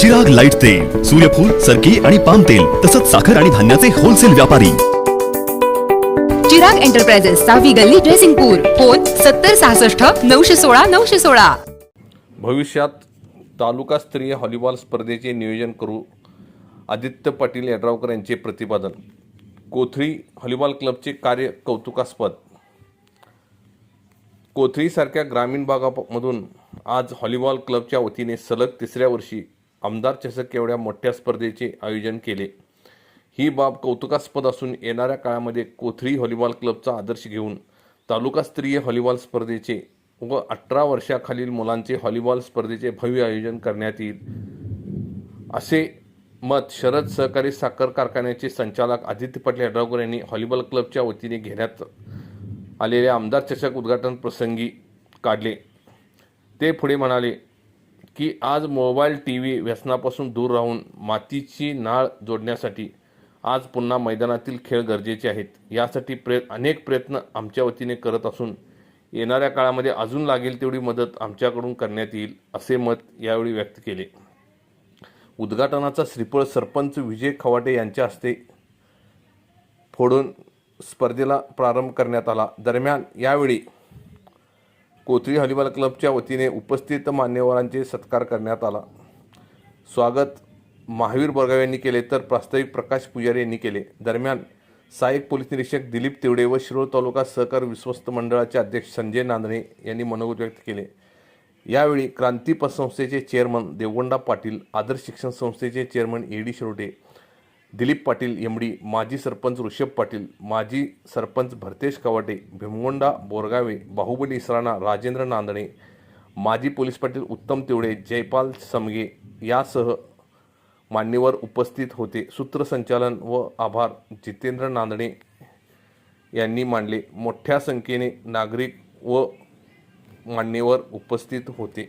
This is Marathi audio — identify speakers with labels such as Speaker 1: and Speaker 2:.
Speaker 1: सुगर लाइट तेल सूर्यफूल सरकी आणि पाम तेल तसंच साखर आणि धान्याचे होलसेल व्यापारी.
Speaker 2: चिराग एंटरप्राइजेस सहावी गल्ली ड्रेसिंगपूर फोन सत्तर सहासष्ट नऊशे सोळा नऊशे सोळा.
Speaker 3: भविष्यात तालुकास्तरीय व्हॉलीबॉल स्पर्धेचे नियोजन करू आदित्य पाटील यड्रावकर यांचे प्रतिपादन. कोथळी व्हॉलीबॉल क्लबचे कार्य कौतुकास्पद. कोथळीसारख्या ग्रामीण भागामधून आज व्हॉलीबॉल क्लबच्या वतीने सलग तिसऱ्या वर्षी आमदार चषक एवढ्या मोठ्या स्पर्धेचे आयोजन केले. ही बाब कौतुकास्पद असून येणाऱ्या काळामध्ये कोथळी व्हॉलीबॉल क्लबचा आदर्श घेऊन तालुकास्तरीय व्हॉलीबॉल स्पर्धेचे व अठरा वर्षाखालील मुलांचे व्हॉलीबॉल स्पर्धेचे भव्य आयोजन करण्यात येईल. असे मत शरद सहकारी साखर कारखान्याचे संचालक आदित्य पाटील यड्रावकर यांनी व्हॉलीबॉल क्लबच्या वतीने घेण्यात आलेल्या आमदार चषक उद्घाटन प्रसंगी काढले. ते पुढे म्हणाले की आज मोबाईल टी व्ही व्यसनापासून दूर राहून मातीची नाळ जोडण्यासाठी आज पुन्हा मैदानातील खेळ गरजेचे आहेत. यासाठी प्रय अनेक प्रयत्न आमच्या वतीने करत असून येणाऱ्या काळामध्ये अजून लागेल तेवढी मदत आमच्याकडून करण्यात येईल असे मत यावेळी व्यक्त केले. उद्घाटनाचा श्रीफळ सरपंच विजय खवाटे यांच्या हस्ते फोडून स्पर्धेला प्रारंभ करण्यात आला. दरम्यान यावेळी कोथळी हॉलीबॉल क्लबच्या वतीने उपस्थित मान्यवरांचे सत्कार करण्यात आला. स्वागत महावीर बरगाव यांनी केले तर प्रास्ताविक प्रकाश पुजारी यांनी केले. दरम्यान सहाय्यक पोलीस निरीक्षक दिलीप तिवडे व शिरोळ तालुका सहकार विश्वस्त मंडळाचे अध्यक्ष संजय नांदणे यांनी मनोगत व्यक्त केले. यावेळी क्रांती पतसंस्थेचे चेअरमन देवगोंडा पाटील आदर्श शिक्षण संस्थेचे chairman A D Shirote Dilip Patil MD माजी सरपंच ऋषभ पाटील माजी सरपंच भरतेश कवाटे भीमगोंडा बोरगावे बाहुबली इसराणा राजेंद्र नांदणे माजी पोलीस पाटील उत्तम तिवडे जयपाल समगे यासह मान्यवर उपस्थित होते. सूत्रसंचालन व आभार जितेंद्र नांदणे यांनी मांडले. मोठ्या संख्येने नागरिक व मान्यवर उपस्थित होते.